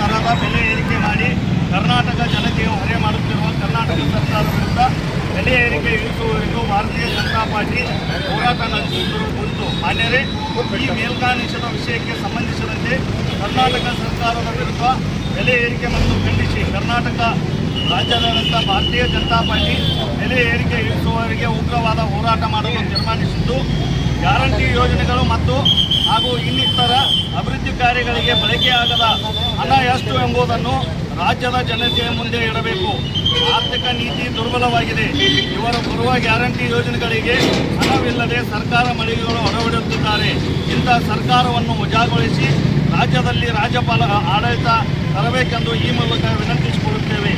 ತರದ ಬೆಲೆ ಏರಿಕೆ ಮಾಡಿ ಕರ್ನಾಟಕ ಜನತೆಯು ಹೊರೆ ಮಾಡುತ್ತಿರುವ ಕರ್ನಾಟಕ ಸರ್ಕಾರದ ವಿರುದ್ಧ ಬೆಲೆ ಏರಿಕೆ ಇಳಿಸುವವರೆಗೂ ಭಾರತೀಯ ಜನತಾ ಪಾರ್ಟಿ ಹೋರಾಟ ನಡೆಸುತ್ತಿರುವ ಕುರಿತು ಮಾನ್ಯರೇ, ಈ ವಿಷಯಕ್ಕೆ ಸಂಬಂಧಿಸಿದಂತೆ ಕರ್ನಾಟಕ ಸರ್ಕಾರದ ವಿರುದ್ಧ ಬೆಲೆ ಏರಿಕೆ ಮತ್ತು ಖಂಡಿಸಿ ಕರ್ನಾಟಕ ರಾಜ್ಯಾದ್ಯಂತ ಭಾರತೀಯ ಜನತಾ ಪಾರ್ಟಿ ಬೆಲೆ ಏರಿಕೆ ಇಳಿಸುವವರಿಗೆ ಉಗ್ರವಾದ ಹೋರಾಟ ಮಾಡಲು ತೀರ್ಮಾನಿಸಿದ್ದು ಗ್ಯಾರಂಟಿ ಯೋಜನೆಗಳು ಮತ್ತು ಹಾಗೂ ಇನ್ನಿತರ ಅಭಿವೃದ್ಧಿ ಕಾರ್ಯಗಳಿಗೆ ಬಳಕೆಯಾಗದ ಹಣ ಎಷ್ಟು ಎಂಬುದನ್ನು ರಾಜ್ಯದ ಜನತೆಯ ಮುಂದೆ ಇಡಬೇಕು. ಆರ್ಥಿಕ ನೀತಿ ದುರ್ಬಲವಾಗಿದೆ. ಇವರು ಬರುವ ಗ್ಯಾರಂಟಿ ಯೋಜನೆಗಳಿಗೆ ಹಣವಿಲ್ಲದೆ ಸರ್ಕಾರ ಮಳಿಗೆಗಳು ಹೊರಬಿಡುತ್ತಿದ್ದಾರೆ. ಇಂಥ ಸರ್ಕಾರವನ್ನು ವಜಾಗೊಳಿಸಿ ರಾಜ್ಯದಲ್ಲಿ ರಾಜ್ಯಪಾಲ, ಆಡಳಿತ ತರಬೇಕೆಂದು ಈ ಮೂಲಕ ವಿನಂತಿಸಿಕೊಳ್ಳುತ್ತೇವೆ.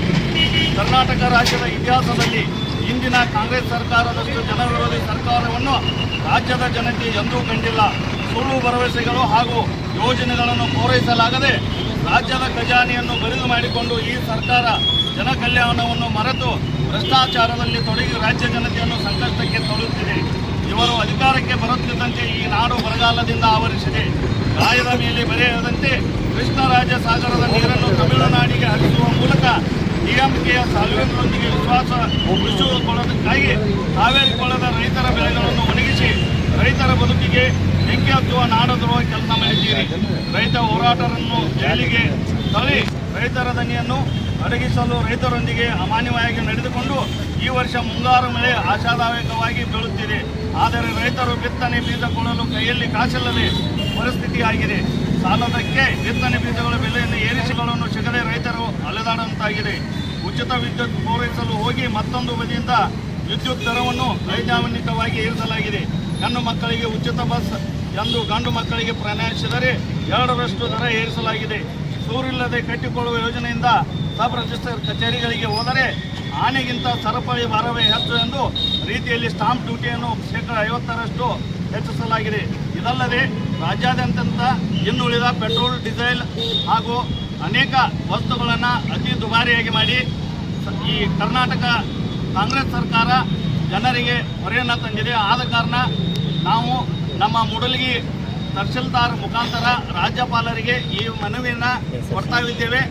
ಕರ್ನಾಟಕ ರಾಜ್ಯದ ಇತಿಹಾಸದಲ್ಲಿ ಇಂದಿನ ಕಾಂಗ್ರೆಸ್ ಸರ್ಕಾರದಷ್ಟು ಜನವಿರೋಧಿ ಸರ್ಕಾರವನ್ನು ರಾಜ್ಯದ ಜನತೆ ಎಂದೂ ಕಂಡಿಲ್ಲ. ಸುಳ್ಳು ಭರವಸೆಗಳು ಹಾಗೂ ಯೋಜನೆಗಳನ್ನು ಪೂರೈಸಲಾಗದೆ ರಾಜ್ಯದ ಖಜಾನೆಯನ್ನು ಬರಿದು ಮಾಡಿಕೊಂಡು ಈ ಸರ್ಕಾರ ಜನ ಕಲ್ಯಾಣವನ್ನು ಮರೆತು ಭ್ರಷ್ಟಾಚಾರದಲ್ಲಿ ತೊಡಗಿ ರಾಜ್ಯ ಜನತೆಯನ್ನು ಸಂಕಷ್ಟಕ್ಕೆ ತಳ್ಳುತ್ತಿದೆ ಇವರು ಅಧಿಕಾರಕ್ಕೆ ಬರುತ್ತಿದ್ದಂತೆ ಈ ನಾಡು ಬರಗಾಲದಿಂದ ಆವರಿಸಿದೆ. ಗಾಯದ ಮೇಲೆ ಬರೆಯದಂತೆ ಕೃಷ್ಣರಾಜ ಸಾಗರದ ನೀರನ್ನು ತಮಿಳುನಾಡಿಗೆ ಹರಿಸುವ ಮೂಲಕ ಡಿಎಂಕೆಯ ಸಾಲ್ವೆಂಟ್ರೊಂದಿಗೆ ವಿಶ್ವಾಸ ಉಳಿಸಿಕೊಳ್ಳೋದಕ್ಕಾಗಿ ಕಾವೇರಿ ಕೊಳ್ಳದ ರೈತರ ಬೆಳೆಗಳನ್ನು ಒಣಗಿಸಿ ರೈತರ ಬದುಕಿಗೆ ಬೆಂಕಿ ಹಚ್ಚುವ ಕೆಲಸ ಮಾಡಿದ್ದೀರಿ. ರೈತ ಹೋರಾಟರನ್ನು ಜೈಲಿಗೆ ತಳ್ಳಿ ರೈತರ ದನಿಯನ್ನು ಅಡಗಿಸಲು ರೈತರೊಂದಿಗೆ ಅಮಾನ್ಯವಾಗಿ ನಡೆದುಕೊಂಡು ಈ ವರ್ಷ ಮುಂಗಾರು ಮಳೆ ಆಶಾದಾಯಕವಾಗಿ ಬೀಳುತ್ತಿದೆ. ಆದರೆ ರೈತರು ಬಿತ್ತನೆ ಬೀಜ ಕೊಡಲು ಕೈಯಲ್ಲಿ ಕಾಸಿಲ್ಲದೆ ಪರಿಸ್ಥಿತಿ ಆಗಿದೆ ಸಾಲದಕ್ಕೆ ಬಿತ್ತನೆ ಬೀಜಗಳ ಬೆಲೆಯನ್ನು ಏರಿಸಿಕೊಳ್ಳಲು ಸಿಗದೆ ರೈತರು ಅಲೆದಾಡುವಂತಾಗಿದೆ ಉಚಿತ ವಿದ್ಯುತ್ ಪೂರೈಸಲು ಹೋಗಿ ಮತ್ತೊಂದು ಬದಿಯಿಂದ ವಿದ್ಯುತ್ ದರವನ್ನು ವೈಜ್ಞಾನಿಕವಾಗಿ ಏರಿಸಲಾಗಿದೆ. ಹೆಣ್ಣು ಮಕ್ಕಳಿಗೆ ಉಚಿತ ಬಸ್ ಎಂದು ಗಂಡು ಮಕ್ಕಳಿಗೆ ಪ್ರಯಾಣಿಸಿದರೆ ಎರಡರಷ್ಟು ದರ ಏರಿಸಲಾಗಿದೆ. ಸೂರಿಲ್ಲದೆ ಕಟ್ಟಿಕೊಳ್ಳುವ ಯೋಜನೆಯಿಂದ ಸಬ್ ರಿಜಿಸ್ಟರ್ ಕಚೇರಿಗಳಿಗೆ ಹೋದರೆ ಆನೆಗಿಂತ ಸರಪಳಿ ಭಾರವೇ ಹೆಚ್ಚು ಎಂದು ರೀತಿಯಲ್ಲಿ ಸ್ಟಾಂಪ್ ಡ್ಯೂಟಿಯನ್ನು ಶೇಕಡ ಐವತ್ತರಷ್ಟು ಹೆಚ್ಚಿಸಲಾಗಿದೆ. ಇದಲ್ಲದೆ ರಾಜ್ಯಾದ್ಯಂತ ಇನ್ನುಳಿದ ಪೆಟ್ರೋಲ್, ಡೀಸೆಲ್ ಹಾಗೂ ಅನೇಕ ವಸ್ತುಗಳನ್ನು ಅತಿ ದುಬಾರಿಯಾಗಿ ಮಾಡಿ ಈ ಕರ್ನಾಟಕ ಕಾಂಗ್ರೆಸ್ ಸರ್ಕಾರ ಜನರಿಗೆ ಹೊರೆಯನ್ನು ತಂದಿದೆ. ಆದ ಕಾರಣ ನಾವು ನಮ್ಮ ಮೂಡಲಗಿ ತಹಶೀಲ್ದಾರ್ ಮುಖಾಂತರ ರಾಜ್ಯಪಾಲರಿಗೆ ಈ ಮನವಿಯನ್ನು ಕೊಡ್ತಾ ಇದ್ದೇವೆ.